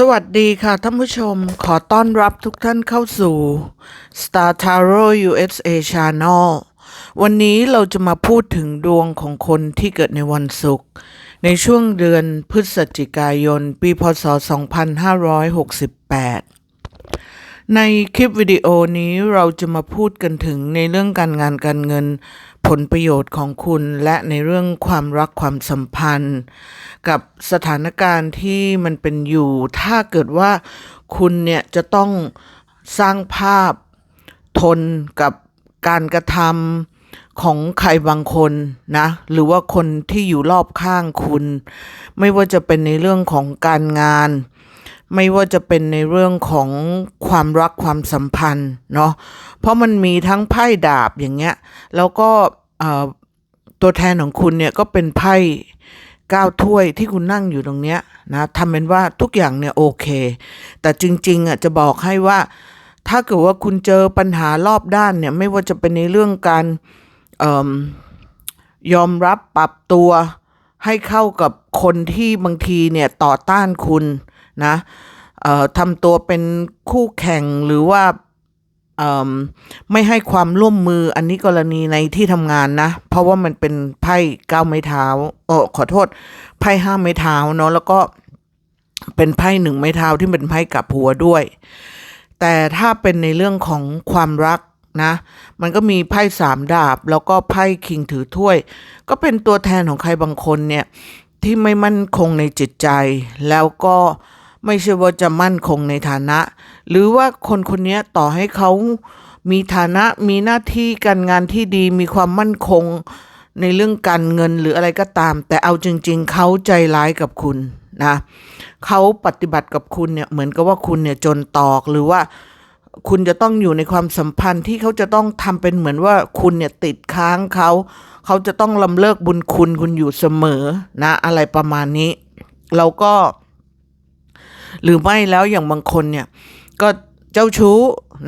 สวัสดีค่ะท่านผู้ชมขอต้อนรับทุกท่านเข้าสู่ Star Tarot USA Channel วันนี้เราจะมาพูดถึงดวงของคนที่เกิดในวันศุกร์ในช่วงเดือนพฤศจิกายน ปีพศ 2568 ในคลิปวิดีโอนี้เราจะมาพูดกันถึงในเรื่องการงานการเงิน ผลประโยชน์ของคุณและในเรื่องความรักความสัมพันธ์ กับสถานการณ์ที่มันเป็นอยู่ ถ้าเกิดว่าคุณเนี่ยจะต้องสร้างภาพทนกับการกระทำของใครบางคนนะ หรือว่าคนที่อยู่รอบข้างคุณ ไม่ว่าจะเป็นในเรื่องของการงาน ไม่ว่าจะเป็นในเรื่องของความรักความสัมพันธ์เนาะเพราะมันมีทั้งไพ่ดาบอย่างเงี้ย แล้วก็ตัวแทนของคุณเนี่ยก็เป็นไพ่ก้าถ้วยที่คุณนั่งอยู่ตรงเนี้ยนะทำเป็นว่าทุกอย่างเนี่ยโอเค แต่จริงๆอะจะบอกให้ว่า ถ้าเกิดว่าคุณเจอปัญหารอบด้านเนี่ยไม่ว่าจะเป็นในเรื่องการเอิ่มยอมรับปรับตัวให้เข้ากับคนที่บางทีเนี่ยต่อต้านคุณ นะทำตัวเป็นคู่แข่งหรือว่าไม่ให้ความร่วมมืออันนี้กรณีในที่ทำงานนะ เพราะว่ามันเป็นไพ่เก้าไม้เท้าโอ้ขอโทษไพ่ห้าไม้เท้าเนาะแล้วก็เป็นไพ่หนึ่งไม้เท้าที่เป็นไพ่กับหัวด้วย แต่ถ้าเป็นในเรื่องของความรักนะ มันก็มีไพ่สามดาบ แล้วก็ไพ่คิงถือถ้วย ก็เป็นตัวแทนของใครบางคนเนี่ยที่ไม่มั่นคงในจิตใจแล้วก็ ไม่ใช่ว่าจะมั่นคงในฐานะ หรือว่าคนคนนี้ต่อให้เขามีฐานะมีหน้าที่การงานที่ดีมีความมั่นคงในเรื่องการเงินหรืออะไรก็ตาม แต่เอาจริง ๆ เขาใจร้ายกับคุณนะเขาปฏิบัติกับคุณเนี่ยเหมือนกับว่าคุณเนี่ยจนตอกหรือว่าคุณจะต้องอยู่ในความสัมพันธ์ที่เขาจะต้องทำเป็นเหมือนว่าคุณเนี่ยติดค้างเขา เขาจะต้องลำเลิกบุญคุณคุณอยู่เสมอนะ อะไรประมาณนี้ เราก็ หรือไม่แล้วอย่างบางคนเนี่ย ก็เจ้าชู้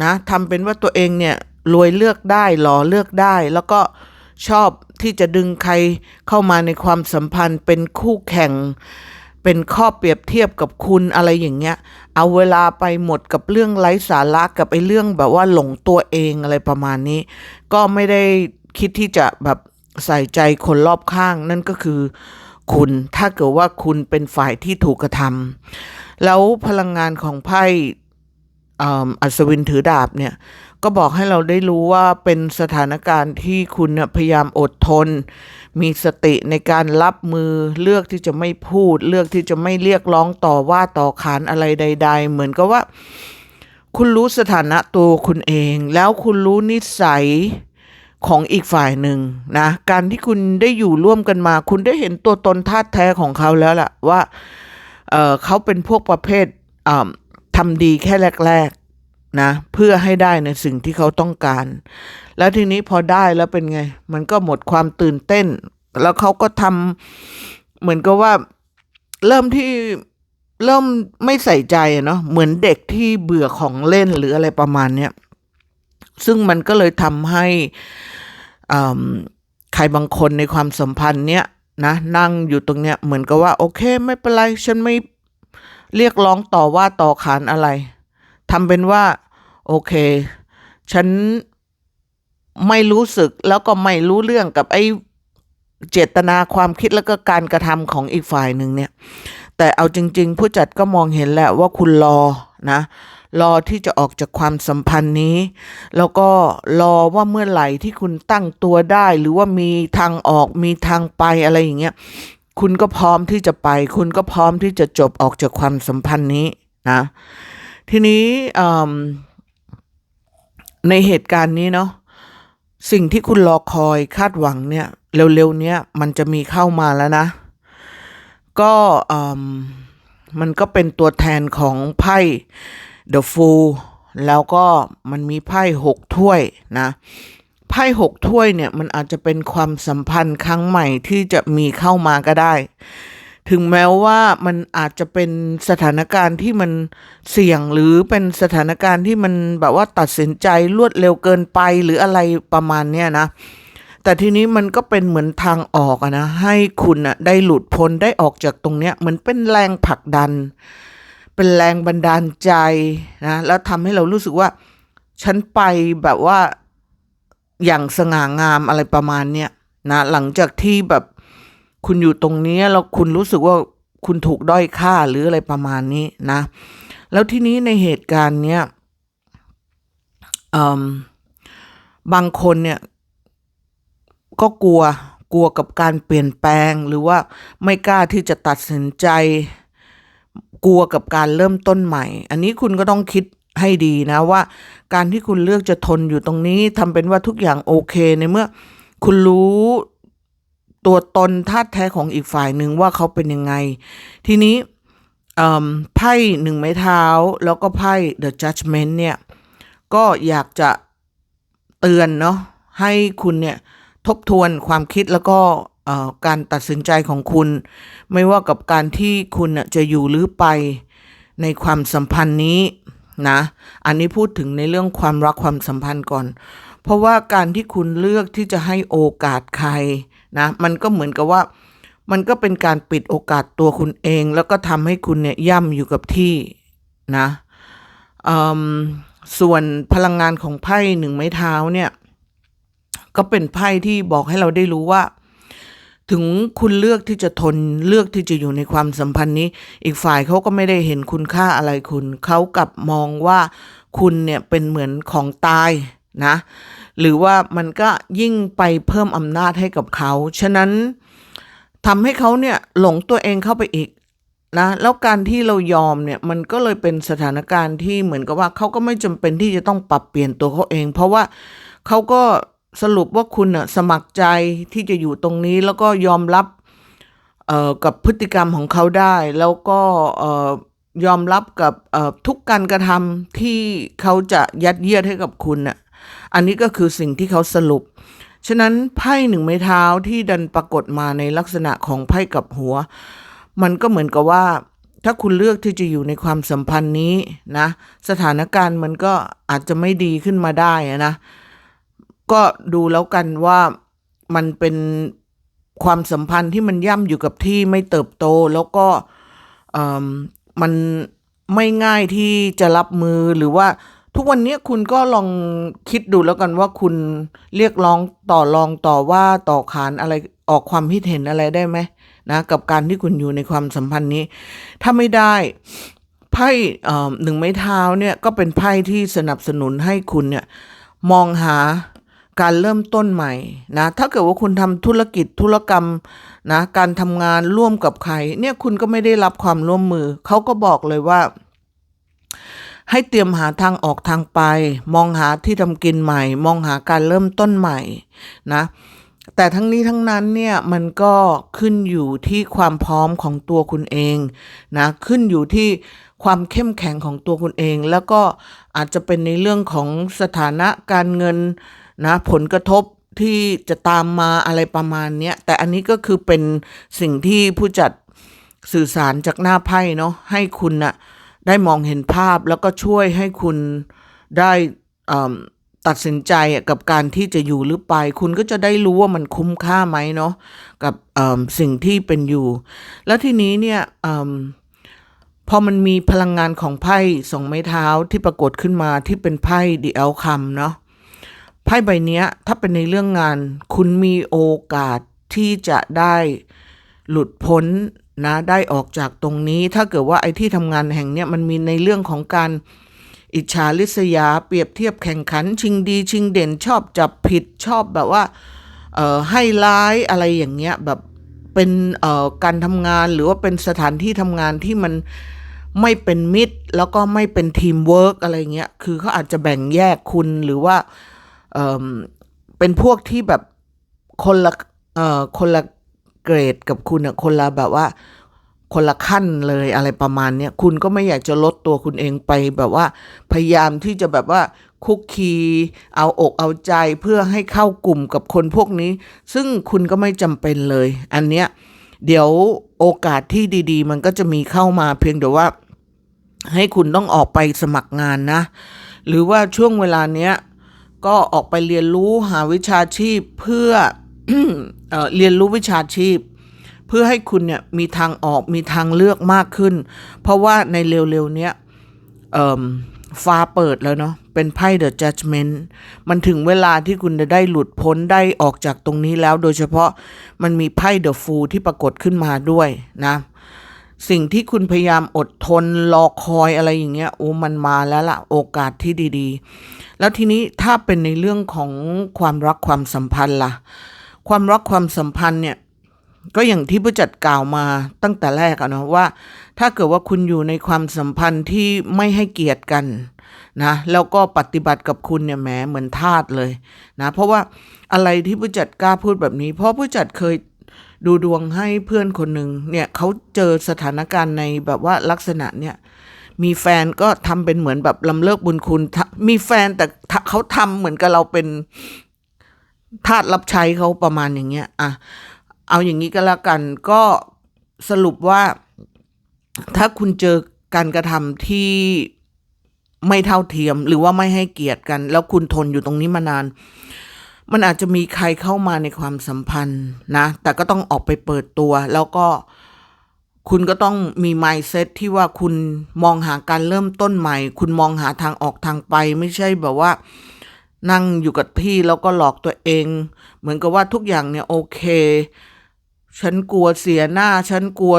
นะทำเป็นว่าตัวเองเนี่ยรวยเลือกได้หล่อเลือกได้ แล้วก็ชอบที่จะดึงใครเข้ามาในความสัมพันธ์เป็นคู่แข่ง เป็นข้อเปรียบเทียบกับคุณอะไรอย่างเงี้ย เอาเวลาไปหมดกับเรื่องไร้สาระกับไอ้เรื่องแบบว่าหลงตัวเองอะไรประมาณนี้ ก็ไม่ได้คิดที่จะแบบใส่ใจคนรอบข้างนั่นก็คือ คุณถ้าเกิดว่าคุณเป็นฝ่ายที่ถูกกระทำ แล้วพลังงานของไพ่อัศวินถือดาบเนี่ย ก็บอกให้เราได้รู้ว่าเป็นสถานการณ์ที่คุณพยายามอดทน มีสติในการรับมือเลือกที่จะไม่พูด เลือกที่จะไม่เรียกร้องต่อว่าต่อขานอะไรใด ๆ เหมือนกับว่า คุณรู้สถานะตัวคุณเอง แล้วคุณรู้นิสัยของอีกฝ่ายหนึ่งนะ การที่คุณได้อยู่ร่วมกันมา คุณได้เห็นตัวตนธาแท้ของเขาแล้วล่ะว่า เเขาเป็นพวกประเภททำดีแค่แรกๆนะเพื่อให้ได้ในสิ่งที่เขาต้องการ แล้วทีนี้พอได้แล้วเป็นไง มันก็หมดความตื่นเต้น แล้วเขาก็ทำเหมือนกับว่าเริ่มที่เริ่มไม่ใส่ใจเนาะเหมือนเด็กที่เบื่อของเล่นหรืออะไรประมาณเนี้ยซึ่งมันก็เลยทำให้ใครบางคนในความสัมพันธ์เนี้ย นะนั่งอยู่ตรงเนี้ยเหมือนกับว่า โอเคไม่เป็นไร ฉันไม่เรียกร้องต่อว่าต่อขานอะไรทำเป็นว่า โอเค ฉันไม่รู้สึกแล้วก็ไม่รู้เรื่องกับไอ้เจตนาความคิดแล้วก็การกระทำของอีกฝ่ายหนึ่งเนี่ย แต่เอาจริง ๆ ผู้จัดก็มองเห็นแหละว่าคุณรอนะ รอที่จะออกจากความสัมพันธ์นี้ แล้วก็รอว่าเมื่อไหร่ที่คุณตั้งตัวได้ หรือว่ามีทางออกมีทางไปอะไรอย่างเงี้ยคุณก็พร้อมที่จะไป คุณก็พร้อมที่จะจบออกจากความสัมพันธ์นี้นะทีนี้ในเหตุการณ์นี้เนาะสิ่งที่คุณรอคอยคาดหวังเนี่ย เร็วๆเนี้ยมันจะมีเข้ามาแล้วนะ ก็มันก็เป็นตัวแทนของไพ่ The Fool แล้วก็มันมีไพ่หกถ้วยนะไพ่หกถ้วยเนี่ยมันอาจจะเป็นความสัมพันธ์ครั้งใหม่ที่จะมีเข้ามาก็ได้ ถึงแม้ว่ามันอาจจะเป็นสถานการณ์ที่มันเสี่ยงหรือเป็นสถานการณ์ที่มันแบบว่าตัดสินใจรวดเร็วเกินไปหรืออะไรประมาณเนี้ยนะ แต่ทีนี้มันก็เป็นเหมือนทางออกนะ ให้คุณอะได้หลุดพ้นได้ออกจากตรงเนี้ยเหมือนเป็นแรงผลักดัน เป็นแรงบันดาลใจนะแล้วทำให้เรารู้สึกว่า ฉันไปแบบว่าอย่างสง่างามอะไรประมาณเนี้ยนะหลังจากที่แบบคุณอยู่ตรงนี้แล้วคุณรู้สึกว่าคุณถูกด้อยค่าหรืออะไรประมาณนี้นะ แล้วที่นี้ในเหตุการณ์เนี้ยบางคนเนี่ยก็กลัวกลัวกับการเปลี่ยนแปลงหรือว่าไม่กล้าที่จะตัดสินใจ กลัวกับการเริ่มต้นใหม่ อันนี้คุณก็ต้องคิดให้ดีนะว่า การที่คุณเลือกจะทนอยู่ตรงนี้ทำเป็นว่าทุกอย่างโอเคในเมื่อ คุณรู้ตัวตนธาแท้ของอีกฝ่ายหนึ่งว่าเขาเป็นยังไง ทีนี้ไพ่หนึ่งไม้เท้าแล้วก็ไพ่ The Judgment เนี่ย ก็อยากจะเตือนเนาะให้คุณเนี่ยทบทวนความคิดแล้วก็ การตัดสินใจของคุณ ไม่ว่ากับการที่คุณจะอยู่หรือไปในความสัมพันธ์นี้นะ อันนี้พูดถึงในเรื่องความรักความสัมพันธ์ก่อน เพราะว่าการที่คุณเลือกที่จะให้โอกาสใครนะ มันก็เหมือนกับว่า มันก็เป็นการปิดโอกาสตัวคุณเอง แล้วก็ทำให้คุณเนี่ยย่ำอยู่กับที่นะอืมส่วนพลังงานของไพ่หนึ่งไม้เท้าเนี่ย ก็เป็นไพ่ที่บอกให้เราได้รู้ว่า ถึงคุณเลือกที่จะทนเลือกที่จะอยู่ในความสัมพันธ์นี้ อีกฝ่ายเขาก็ไม่ได้เห็นคุณค่าอะไรคุณ เขากลับมองว่าคุณเนี่ยเป็นเหมือนของตายนะ หรือว่ามันก็ยิ่งไปเพิ่มอำนาจให้กับเขา ฉะนั้นทำให้เขาเนี่ยหลงตัวเองเข้าไปอีกนะ แล้วการที่เรายอมเนี่ยมันก็เลยเป็นสถานการณ์ที่เหมือนกับว่าเขาก็ไม่จำเป็นที่จะต้องปรับเปลี่ยนตัวเขาเอง เพราะว่าเขาก็ สรุปว่าคุณน่ะสมัครใจที่จะอยู่ตรงนี้แล้วก็ยอมรับเอ่อกับพฤติกรรมของเขาได้ แล้วก็เอ่อยอมรับกับทุกการกระทำที่เขาจะยัดเยียดให้กับคุณน่ะอันนี้ก็คือสิ่งที่เขาสรุป ฉะนั้นไพ่หนึ่งไม้เท้าที่ดันปรากฏมาในลักษณะของไพ่กับหัว มันก็เหมือนกับว่า ถ้าคุณเลือกที่จะอยู่ในความสัมพันธ์นี้นะ สถานการณ์มันก็อาจจะไม่ดีขึ้นมาได้นะ ก็ดูแล้วกันว่ามันเป็นความสัมพันธ์ที่มันย่ำอยู่กับที่ไม่เติบโตแล้วก็มันไม่ง่ายที่จะรับมือหรือว่าทุกวันนี้คุณก็ลองคิดดูแล้วกันว่าคุณเรียกร้องต่อรองต่อว่าต่อขานอะไรออกความคิดเห็นอะไรได้ไหมนะกับการที่คุณอยู่ในความสัมพันธ์นี้ ถ้าไม่ได้ไพ่หนึ่งไม้เท้าเนี่ยก็เป็นไพ่ที่สนับสนุนให้คุณเนี่ยมองหา การเริ่มต้นใหม่นะถ้าเกิดว่าคุณทำธุรกิจธุรกรรมนะการทำงานร่วมกับใคร เนี่ยคุณก็ไม่ได้รับความร่วมมือ เขาก็บอกเลยว่า ให้เตรียมหาทางออกทางไป มองหาที่ทำกินใหม่ มองหาการเริ่มต้นใหม่นะแต่ทั้งนี้ทั้งนั้นเนี่ยมันก็ขึ้นอยู่ที่ความพร้อมของตัวคุณเองนะขึ้นอยู่ที่ความเข้มแข็งของตัวคุณเอง แล้วก็อาจจะเป็นในเรื่องของสถานะการเงิน นะผลกระทบที่จะตามมาอะไรประมาณเนี้ยแต่อันนี้ก็คือเป็นสิ่งที่ผู้จัดสื่อสารจากหน้าไพ่เนาะให้คุณน่ะได้มองเห็นภาพแล้วก็ช่วยให้คุณได้เอิ่มตัดสินใจกับการที่จะอยู่หรือไป คุณก็จะได้รู้ว่ามันคุ้มค่าไหมเนาะกับเอิ่มสิ่งที่เป็นอยู่ แล้วทีนี้เนี่ยเอิ่มพอมันมีพลังงานของไพ่สองไม้เท้าที่ปรากฏขึ้นมาที่เป็นไพ่ดีเอลคัมเนาะ ไพ่ใบเนี้ยถ้าเป็นในเรื่องงาน คุณมีโอกาสที่จะได้หลุดพ้นนะได้ออกจากตรงนี้ ถ้าเกิดว่าไอ้ที่ทำงานแห่งเนี้ยมันมีในเรื่องของการอิจฉาริษยา เปรียบเทียบแข่งขัน ชิงดี ชิงเด่นชอบจับผิดชอบแบบว่าเอ่อให้ร้ายอะไรอย่างเงี้ยแบบเป็นเอ่อการทำงานหรือว่าเป็นสถานที่ทำงานที่มันไม่เป็นมิตร แล้วก็ไม่เป็นทีมเวิร์กอะไรเงี้ยคือเขาอาจจะแบ่งแยกคุณหรือว่า เอ่อเป็นพวกที่แบบคนละเอ่อคนละเกรดกับคุณอะคนละแบบว่า คนละขั้นเลยอะไรประมาณเนี้ยคุณก็ไม่อยากจะลดตัวคุณเองไปแบบว่า พยายามที่จะแบบว่าคุกคีเอาอกเอาใจเพื่อให้เข้ากลุ่มกับคนพวกนี้ ซึ่งคุณก็ไม่จำเป็นเลย อันเนี้ยเดี๋ยวโอกาสที่ดีๆ มันก็จะมีเข้ามาเพียงแต่ว่า ให้คุณต้องออกไปสมัครงานนะ หรือว่าช่วงเวลาเนี้ย ก็ออกไปเรียนรู้หาวิชาชีพเพื่อเออเรียนรู้วิชาชีพ เพื่อให้คุณเนี่ยมีทางออกมีทางเลือกมากขึ้น เพราะว่าในเร็วๆเนี้ยฟ้าเปิดแล้วเนาะเป็นไพ่ The Judgment มันถึงเวลาที่คุณจะได้หลุดพ้นได้ออกจากตรงนี้แล้ว โดยเฉพาะมันมีไพ่ The Fool ที่ปรากฏขึ้นมาด้วยนะ สิ่งที่คุณพยายามอดทนรอคอยอะไรอย่างเงี้ยโอ้มันมาแล้วล่ะ โอกาสที่ดี ๆ แล้วทีนี้ถ้าเป็นในเรื่องของความรักความสัมพันธ์ล่ะ ความรักความสัมพันธ์เนี่ยก็อย่างที่ผู้จัดกล่าวมาตั้งแต่แรกอะเนาะว่า ถ้าเกิดว่าคุณอยู่ในความสัมพันธ์ที่ไม่ให้เกียรติกันนะแล้วก็ปฏิบัติกับคุณเนี่ยแหมเหมือนทาสเลยนะเพราะว่าอะไรที่ผู้จัดกล้าพูดแบบนี้ เพราะผู้จัดเคยดูดวงให้เพื่อนคนหนึ่งเนี่ยเขาเจอสถานการณ์ในแบบว่าลักษณะเนี่ย มีแฟนก็ทำเป็นเหมือนแบบลำเลิกบุญคุณ มีแฟนแต่เขาทำเหมือนกับเราเป็นทาสรับใช้เขาประมาณอย่างเงี้ยอะเอาอย่างนี้ก็แล้วกันก็สรุปว่า ถ้าคุณเจอการกระทำที่ไม่เท่าเทียม หรือว่าไม่ให้เกียรติกัน แล้วคุณทนอยู่ตรงนี้มานาน มันอาจจะมีใครเข้ามาในความสัมพันธ์นะ แต่ก็ต้องออกไปเปิดตัว แล้วก็ คุณก็ต้องมี mindset ที่ว่าคุณมองหาการเริ่มต้นใหม่ คุณมองหาทางออกทางไป ไม่ใช่แบบว่า นั่งอยู่กับที่แล้วก็หลอกตัวเอง เหมือนกับว่าทุกอย่างเนี่ยโอเค ฉันกลัวเสียหน้า ฉันกลัว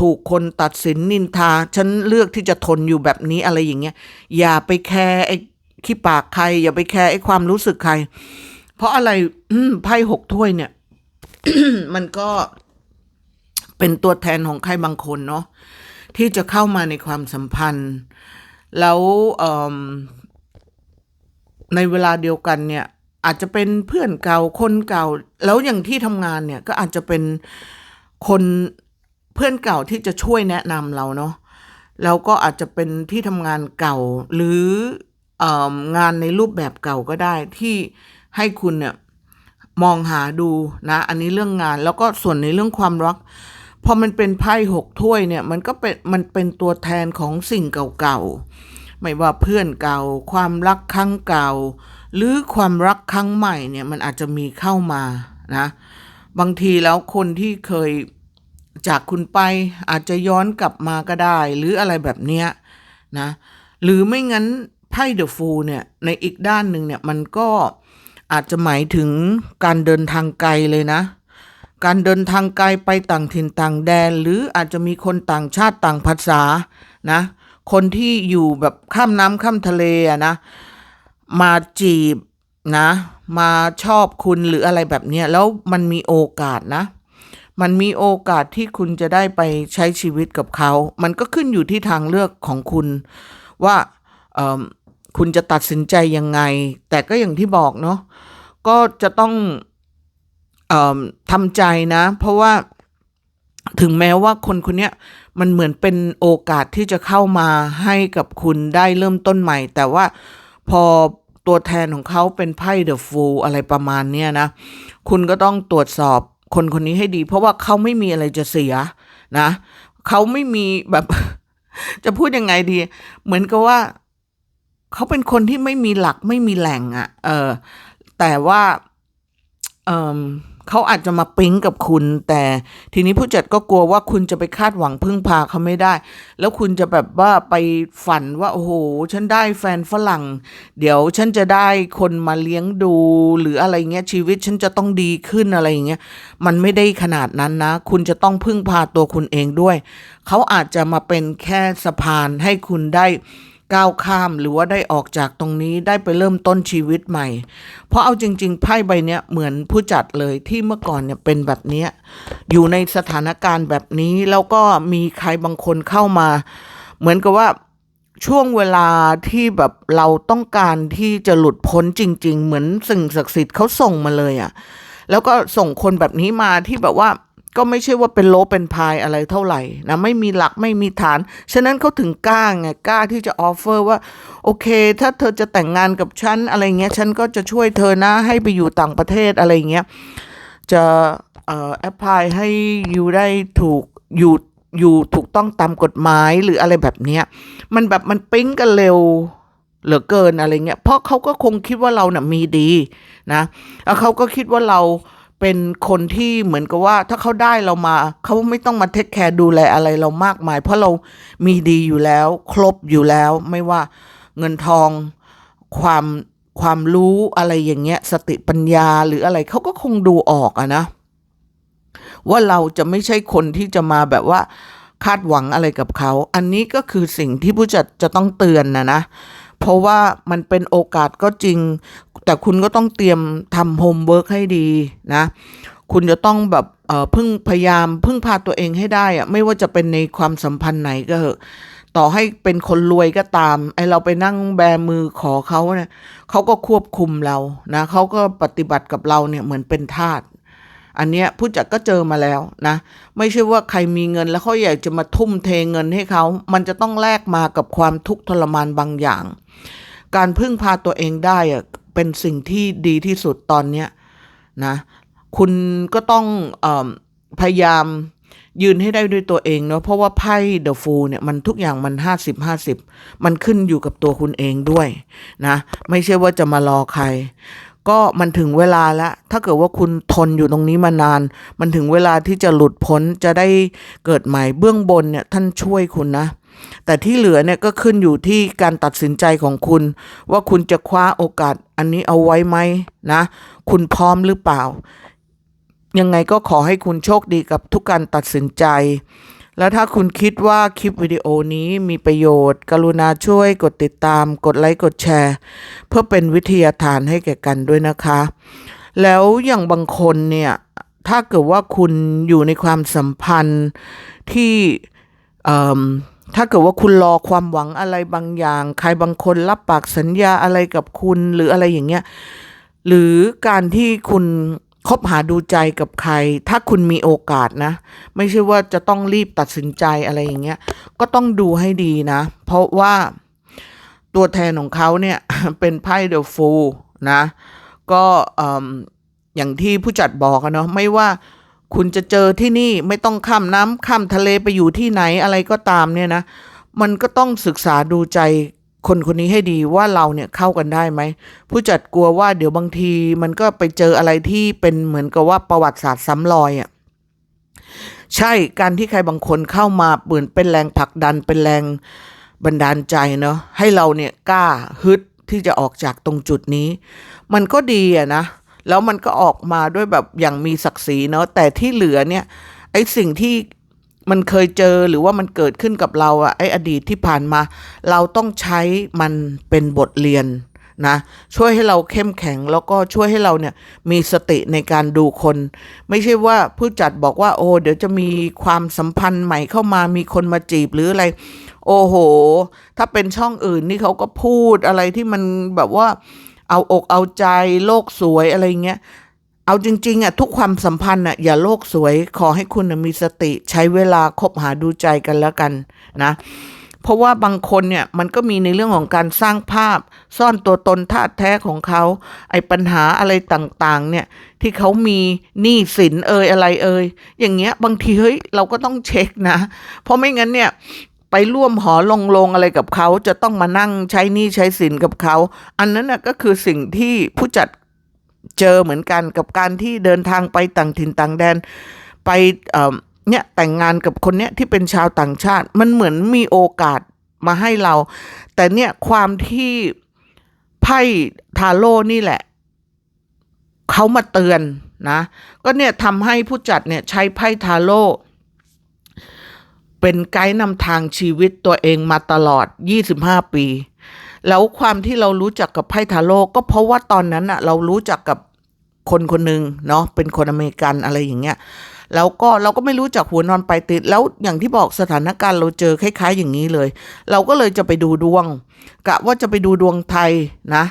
ถูกคนตัดสินนินทา ฉันเลือกที่จะทนอยู่แบบนี้อะไรอย่างเงี้ย อย่าไปแคร์ไอ้ขี้ปากใคร อย่าไปแคร์ไอ้ความรู้สึกใคร เพราะอะไรไพ่หกถ้วยเนี่ย มันก็ เป็นตัวแทนของใครบางคนเนาะที่จะเข้ามาในความสัมพันธ์ แล้วในเวลาเดียวกันเนี่ยอาจจะเป็นเพื่อนเก่าคนเก่า แล้วอย่างที่ทำงานเนี่ยก็อาจจะเป็นคนเพื่อนเก่าที่จะช่วยแนะนำเราเนาะแล้วก็อาจจะเป็นที่ทำงานเก่าหรือองานในรูปแบบเก่าก็ได้ที่ให้คุณเนี่ยมองหาดูนะ อันนี้เรื่องงานแล้วก็ส่วนในเรื่องความรัก พอมันเป็นไพ่หกถ้วยเนี่ยมันก็เป็นมันเป็นตัวแทนของสิ่งเก่าๆไม่ว่าเพื่อนเก่า ความรักครั้งเก่า หรือความรักครั้งใหม่เนี่ยมันอาจจะมีเข้ามานะบางทีแล้วคนที่เคยจากคุณไปอาจจะย้อนกลับมาก็ได้ หรืออะไรแบบเนี้ยนะหรือไม่งั้นไพ่เดอะฟูเนี่ยในอีกด้านหนึ่งเนี่ยมันก็อาจจะหมายถึงการเดินทางไกลเลยนะ การเดินทางไกลไปต่างถิ่นต่างแดน หรืออาจจะมีคนต่างชาติต่างภาษานะคนที่อยู่แบบข้ามน้ำข้ามทะเลอะนะ มาจีบนะ มาชอบคุณหรืออะไรแบบเนี้ยแล้วมันมีโอกาสนะ มันมีโอกาสที่คุณจะได้ไปใช้ชีวิตกับเขา มันก็ขึ้นอยู่ที่ทางเลือกของคุณ ว่าคุณจะตัดสินใจยังไง แต่ก็อย่างที่บอกเนาะก็จะต้อง ทำใจนะ เพราะว่าถึงแม้ว่าคนคนนี้มันเหมือนเป็นโอกาสที่จะเข้ามาให้กับคุณได้เริ่มต้นใหม่ แต่ว่าพอตัวแทนของเขาเป็นไพ่เดอะฟูอะไรประมาณเนี้ยนะ คุณก็ต้องตรวจสอบคนคนนี้ให้ดี เพราะว่าเขาไม่มีอะไรจะเสียนะเขาไม่มีแบบ จะพูดยังไงดี เหมือนกับว่า เขาเป็นคนที่ไม่มีหลักไม่มีแหล่งอะ่ะ เออ แต่ว่า เออ เขาอาจจะมาปิ๊งกับคุณ แต่ทีนี้ผู้จัดก็กลัวว่าคุณจะไปคาดหวังพึ่งพาเขาไม่ได้ แล้วคุณจะแบบว่าไปฝันว่าโอ้โหฉันได้แฟนฝรั่ง เดี๋ยวฉันจะได้คนมาเลี้ยงดู หรืออะไรเงี้ยชีวิตฉันจะต้องดีขึ้นอะไรอย่างเงี้ยมันไม่ได้ขนาดนั้นนะ คุณจะต้องพึ่งพาตัวคุณเองด้วย เขาอาจจะมาเป็นแค่สะพานให้คุณได้ ก้าวข้ามหรือว่าได้ออกจากตรงนี้ได้ไปเริ่มต้นชีวิตใหม่ เพราะเอาจริง ๆ ไพ่ใบเนี้ยเหมือนผู้จัดเลยที่เมื่อก่อนเนี่ยเป็นแบบเนี้ยอยู่ในสถานการณ์แบบนี้แล้วก็มีใครบางคนเข้ามา เหมือนกับว่าช่วงเวลาที่แบบเราต้องการที่จะหลุดพ้นจริง ๆ เหมือนสิ่งศักดิ์สิทธิ์เขาส่งมาเลยอะ่ะแล้วก็ส่งคนแบบนี้มาที่แบบว่า ก็ไม่ใช่ว่าเป็นโลเป็นพายอะไรเท่าไหร่นะไม่มีหลักไม่มีฐาน ฉะนั้นเขาถึงกล้าไงกล้าที่จะออฟเฟอร์ว่า โอเค ถ้าเธอจะแต่งงานกับฉันอะไรเงี้ยฉันก็จะช่วยเธอนะให้ไปอยู่ต่างประเทศอะไรเงี้ยจะเอ่อแอพพลายให้อยู่ได้ถูกอยู่อยู่ถูกต้องตามกฎหมายหรืออะไรแบบเนี้ยมันแบบมันปิ๊งกันเร็วเหลือเกินอะไรเงี้ยเพราะเขาก็คงคิดว่าเราน่ะมีดีนะแล้วเขาก็คิดว่าเรา เป็นคนที่เหมือนกับว่าถ้าเขาได้เรามา เขาไม่ต้องมาเทคแคร์ดูแลอะไรเรามากมาย เพราะเรามีดีอยู่แล้ว ครบอยู่แล้ว ไม่ว่าเงินทองความความรู้อะไรอย่างเงี้ย สติปัญญาหรืออะไรเขาก็คงดูออกอะนะ ว่าเราจะไม่ใช่คนที่จะมาแบบว่าคาดหวังอะไรกับเขา อันนี้ก็คือสิ่งที่ผู้จัดจะต้องเตือนนะนะ เพราะว่ามันเป็นโอกาสก็จริง แต่คุณก็ต้องเตรียมทำโฮมเวิร์กให้ดีนะ คุณจะต้องแบบเออพึ่งพยายามพึ่งพาตัวเองให้ได้อะไม่ว่าจะเป็นในความสัมพันธ์ไหนก็เถอะต่อให้เป็นคนรวยก็ตาม ไอเราไปนั่งแบมือขอเขาเนี่ยเขาก็ควบคุมเรานะเขาก็ปฏิบัติกับเราเนี่ยเหมือนเป็นทาสอันเนี้ยผู้จัดก็เจอมาแล้วนะ ไม่ใช่ว่าใครมีเงินแล้วเขาอยากจะมาทุ่มเทเงินให้เขา มันจะต้องแลกมากับความทุกข์ทรมานบางอย่าง การพึ่งพาตัวเองได้อะ เป็นสิ่งที่ดีที่สุดตอนเนี้ยนะคุณก็ต้องอพยายามยืนให้ได้ด้วยตัวเองเนาะเพราะว่าไพ่เดอะฟูเนี่ยมันทุกอย่างมันห้าสิบห้าสิบมันขึ้นอยู่กับตัวคุณเองด้วยนะไม่ใช่ว่าจะมารอใคร ก็มันถึงเวลาแล้ว ถ้าเกิดว่าคุณทนอยู่ตรงนี้มานาน มันถึงเวลาที่จะหลุดพ้นจะได้เกิดใหม่เบื้องบนเนี่ยท่านช่วยคุณนะ แต่ที่เหลือเนี่ยก็ขึ้นอยู่ที่การตัดสินใจของคุณ ว่าคุณจะคว้าโอกาสอันนี้เอาไว้ไหมนะ คุณพร้อมหรือเปล่า ยังไงก็ขอให้คุณโชคดีกับทุกการตัดสินใจ แล้วถ้าคุณคิดว่าคลิปวิดีโอนี้มีประโยชน์ กรุณาช่วยกดติดตาม กดไลค์ กดแชร์ เพื่อเป็นวิทยาทานให้แก่กันด้วยนะคะ แล้วอย่างบางคนเนี่ย ถ้าเกิดว่าคุณอยู่ในความสัมพันธ์ที่ ถ้าเกิดว่าคุณรอความหวังอะไรบางอย่าง ใครบางคนรับปากสัญญาอะไรกับคุณหรืออะไรอย่างเงี้ย หรือการที่คุณคบหาดูใจกับใคร ถ้าคุณมีโอกาสนะ ไม่ใช่ว่าจะต้องรีบตัดสินใจอะไรอย่างเงี้ย ก็ต้องดูให้ดีนะ เพราะว่าตัวแทนของเขาเนี่ยเป็นไพ่เดอะฟูลนะ ก็อย่างที่ผู้จัดบอกอะเนาะไม่ว่า คุณจะเจอที่นี่ไม่ต้องข้ามน้ำข้ามทะเลไปอยู่ที่ไหนอะไรก็ตามเนี่ยนะ มันก็ต้องศึกษาดูใจคนคนนี้ให้ดีว่าเราเนี่ยเข้ากันได้ไหม ผู้จัดกลัวว่าเดี๋ยวบางทีมันก็ไปเจออะไรที่เป็นเหมือนกับว่าประวัติศาสตร์ซ้ำรอยอะ่ะใช่การที่ใครบางคนเข้ามาเหมือนเป็นแรงผลักดันเป็นแรงบันดาลใจเนาะให้เราเนี่ยกล้าฮึดที่จะออกจากตรงจุดนี้ มันก็ดีอะนะ แล้วมันก็ออกมาด้วยแบบอย่างมีศักดิ์ศรีเนาะแต่ที่เหลือเนี่ยไอ้สิ่งที่มันเคยเจอหรือว่ามันเกิดขึ้นกับเราอะไอ้อดีตที่ผ่านมา เราต้องใช้มันเป็นบทเรียนนะช่วยให้เราเข้มแข็งแล้วก็ช่วยให้เราเนี่ยมีสติในการดูคน ไม่ใช่ว่าผู้จัดบอกว่า โอ้เดี๋ยวจะมีความสัมพันธ์ใหม่เข้ามามีคนมาจีบหรืออะไร โอ้โห ถ้าเป็นช่องอื่นนี่เขาก็พูดอะไรที่มันแบบว่า เอาอกเอาใจโลกสวยอะไรเงี้ย เอาจริง ๆอะทุกความสัมพันธ์อะอย่าโลกสวยขอให้คุณมีสติใช้เวลาคบหาดูใจกันแล้วกันนะเพราะว่าบางคนเนี่ยมันก็มีในเรื่องของการสร้างภาพ ซ่อนตัวตนท่าแท้ของเขา ไอ้ปัญหาอะไรต่างๆ เนี่ย ที่เขามีหนี้สินเอ่ยอะไรเอ่ยอย่างเงี้ย บางทีเฮ้ยเราก็ต้องเช็คนะ เพราะไม่งั้นเนี่ย ไปร่วมหอลงลงอะไรกับเขาจะต้องมานั่งใช้หนี้ใช้สินกับเขา อันนั้นนะก็คือสิ่งที่ผู้จัดเจอเหมือนกันกับการที่เดินทางไปต่างถิ่นต่างแดน ไปเอ่อเนี่ยแต่งงานกับคนเนี้ยที่เป็นชาวต่างชาติ มันเหมือนมีโอกาสมาให้เรา แต่เนี่ยความที่ไพ่ทาโร่นี่แหละเขามาเตือนนะ ก็เนี่ยทำให้ผู้จัดเนี่ยใช้ไพ่ทาโร่ เป็นไกด์นำทางชีวิตตัวเองมาตลอด 25 ปี แล้วความที่เรารู้จักกับไพ่ทาโร่ก็เพราะว่าตอนนั้นอะเรารู้จักกับคนคนหนึ่งเนาะเป็นคนอเมริกันอะไรอย่างเงี้ยแล้วก็เราก็ไม่รู้จักหัวนอนไปติด แล้วอย่างที่บอกสถานการณ์เราเจอคล้าย ๆ อย่างนี้เลย เราก็เลยจะไปดูดวง กะว่าจะไปดูดวงไทยนะ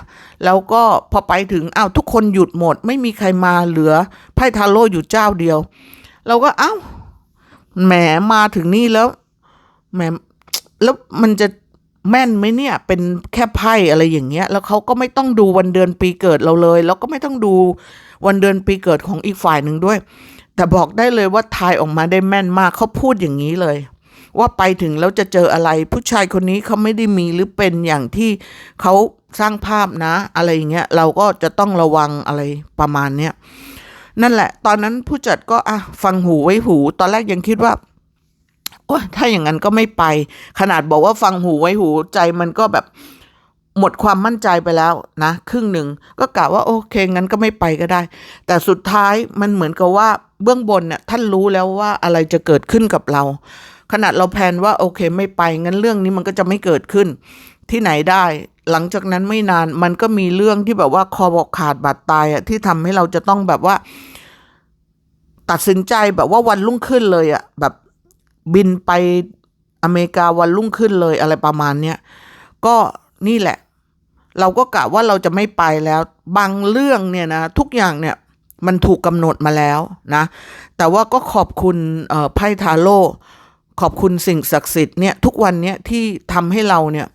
แล้วก็พอไปถึงอ้าวทุกคนหยุดหมด ไม่มีใครมาเหลือไพ่ทาโร่อยู่เจ้าเดียว เราก็อ้าว แหมมาถึงนี่แล้วแหมแล้วมันจะแม่นไหมเนี่ย เป็นแค่ไพ่อะไรอย่างเงี้ย แล้วเขาก็ไม่ต้องดูวันเดือนปีเกิดเราเลย แล้วก็ไม่ต้องดูวันเดือนปีเกิดของอีกฝ่ายหนึ่งด้วย แต่บอกได้เลยว่าทายออกมาได้แม่นมากเขาพูดอย่างนี้เลย ว่าไปถึงแล้วจะเจออะไร ผู้ชายคนนี้เขาไม่ได้มีหรือเป็นอย่างที่เขาสร้างภาพนะ อะไรอย่างเงี้ยเราก็จะต้องระวังอะไรประมาณเนี้ย นั่นแหละ ตอนนั้นผู้จัดก็อะฟังหูไว้หู ตอนแรกยังคิดว่าโอ้ถ้าอย่างนั้นก็ไม่ไป ขนาดบอกว่าฟังหูไว้หูใจมันก็แบบหมดความมั่นใจไปแล้วนะ ครึ่งหนึ่งก็กะว่าโอเคงั้นก็ไม่ไปก็ได้ แต่สุดท้ายมันเหมือนกับว่าเบื้องบนเนี่ยท่านรู้แล้วว่าอะไรจะเกิดขึ้นกับเรา ขนาดเราแพลนว่าโอเคไม่ไปงั้นเรื่องนี้มันก็จะไม่เกิดขึ้น ที่ไหนได้ หลังจากนั้นไม่นานมันก็มีเรื่องที่แบบว่าคอบอกขาดบาดตายอะที่ทำให้เราจะต้องแบบว่า ตัดสินใจแบบว่าวันรุ่งขึ้นเลยอะแบบบินไปอเมริกาวันรุ่งขึ้นเลยอะไรประมาณเนี้ยก็นี่แหละ เราก็กะว่าเราจะไม่ไปแล้ว บางเรื่องเนี่ยนะ ทุกอย่างเนี่ยมันถูกกำหนดมาแล้วนะ แต่ว่าก็ขอบคุณเอ่อไพ่ทาโร่ขอบคุณสิ่งศักดิ์สิทธิ์เนี่ยทุกวันเนี้ยที่ทำให้เราเนี่ย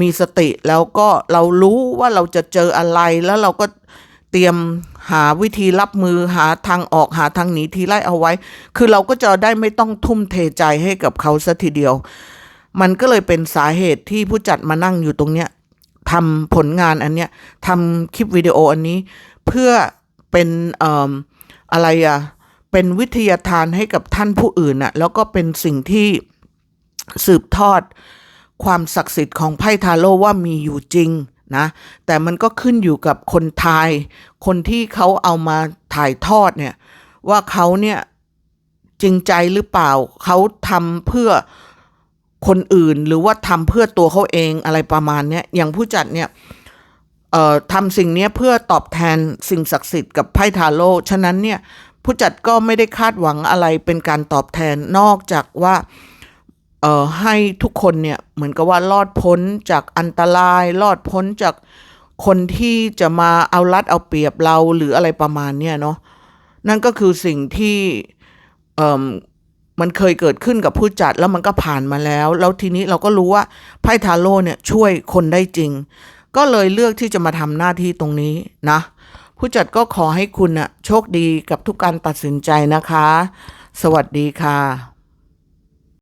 มีสติแล้วก็เรารู้ว่าเราจะเจออะไรแล้วเราก็เตรียมหาวิธีรับมือหาทางออกหาทางหนีทีไล่เอาไว้ คือเราก็จะได้ไม่ต้องทุ่มเทใจให้กับเขาซะทีเดียว มันก็เลยเป็นสาเหตุที่ผู้จัดมานั่งอยู่ตรงเนี้ยทำผลงานอันเนี้ยทำคลิปวิดีโออันนี้ เพื่อเป็นเอ่ออะไรอะเป็นวิทยาทานให้กับท่านผู้อื่นน่ะแล้วก็เป็นสิ่งที่สืบทอด ความศักดิ์สิทธิ์ของไพ่ทาโร่ว่ามีอยู่จริงนะแต่มันก็ขึ้นอยู่กับคนไทยคนที่เขาเอามาถ่ายทอดเนี่ยว่าเขาเนี่ยจริงใจหรือเปล่า เขาทำเพื่อคนอื่นหรือว่าทำเพื่อตัวเขาเองอะไรประมาณเนี้ยอย่างผู้จัดเนี่ยทำสิ่งนี้เพื่อตอบแทนสิ่งศักดิ์สิทธิ์กับไพ่ทาโร่ฉะนั้นเนี่ยผู้จัดก็ไม่ได้คาดหวังอะไรเป็นการตอบแทนนอกจากว่า เอ่อให้ทุกคนเนี่ยเหมือนกับว่ารอดพ้นจากอันตราย รอดพ้นจากคนที่จะมาเอารัดเอาเปรียบเราหรืออะไรประมาณเนี่ยเนาะนั่นก็คือสิ่งที่เอ่อมันเคยเกิดขึ้นกับผู้จัดแล้วมันก็ผ่านมาแล้ว แล้วทีนี้เราก็รู้ว่าไพ่ทาโร่เนี่ยช่วยคนได้จริง ก็เลยเลือกที่จะมาทำหน้าที่ตรงนี้นะ ผู้จัดก็ขอให้คุณน่ะโชคดีกับทุกการตัดสินใจนะคะ สวัสดีค่ะ